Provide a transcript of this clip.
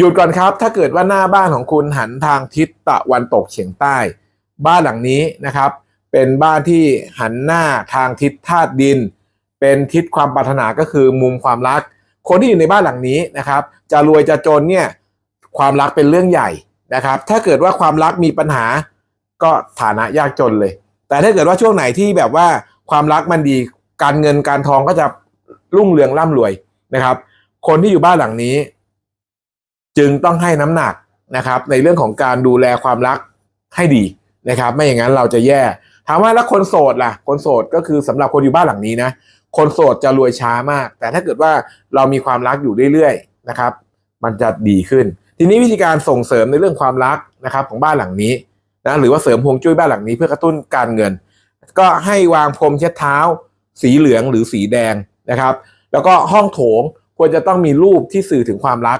หยุดก่อนครับ ถ้าเกิดว่าหน้าบ้านของคุณหันทางทิศตะวันตกเฉียงใต้ บ้านหลังนี้นะครับ เป็นบ้านที่หันหน้าทางทิศธาตุดิน เป็นทิศความปรารถนาก็คือมุมความรัก คนที่อยู่ในบ้านหลังนี้นะครับ จะรวยจะจนเนี่ยความรักเป็นเรื่องใหญ่นะครับ ถ้าเกิดว่าความรักมีปัญหาก็ฐานะยากจนเลย แต่ถ้าเกิดว่าช่วงไหนที่แบบว่าความรักมันดีการเงินการทองก็จะรุ่งเรืองร่ำรวยนะครับ คนที่อยู่บ้านหลังนี้ จึงต้องให้น้ำหนักนะครับในเรื่องของการดูแลความรักให้ดีนะครับ ไม่อย่างนั้นเราจะแย่ ถามว่าแล้วคนโสดล่ะ คนโสดก็คือสำหรับคนอยู่บ้านหลังนี้นะ คนโสดจะรวยช้ามาก แต่ถ้าเกิดว่าเรามีความรักอยู่เรื่อยๆนะครับ มันจะดีขึ้น ทีนี้วิธีการส่งเสริมในเรื่องความรักนะครับของบ้านหลังนี้นะหรือว่าเสริมฮวงจุ้ยบ้านหลังนี้เพื่อกระตุ้นการเงิน ก็ให้วางพรมเช็ดเท้า สีเหลืองหรือสีแดงนะครับ แล้วก็ห้องโถงควรจะต้องมีรูปที่สื่อถึงความรัก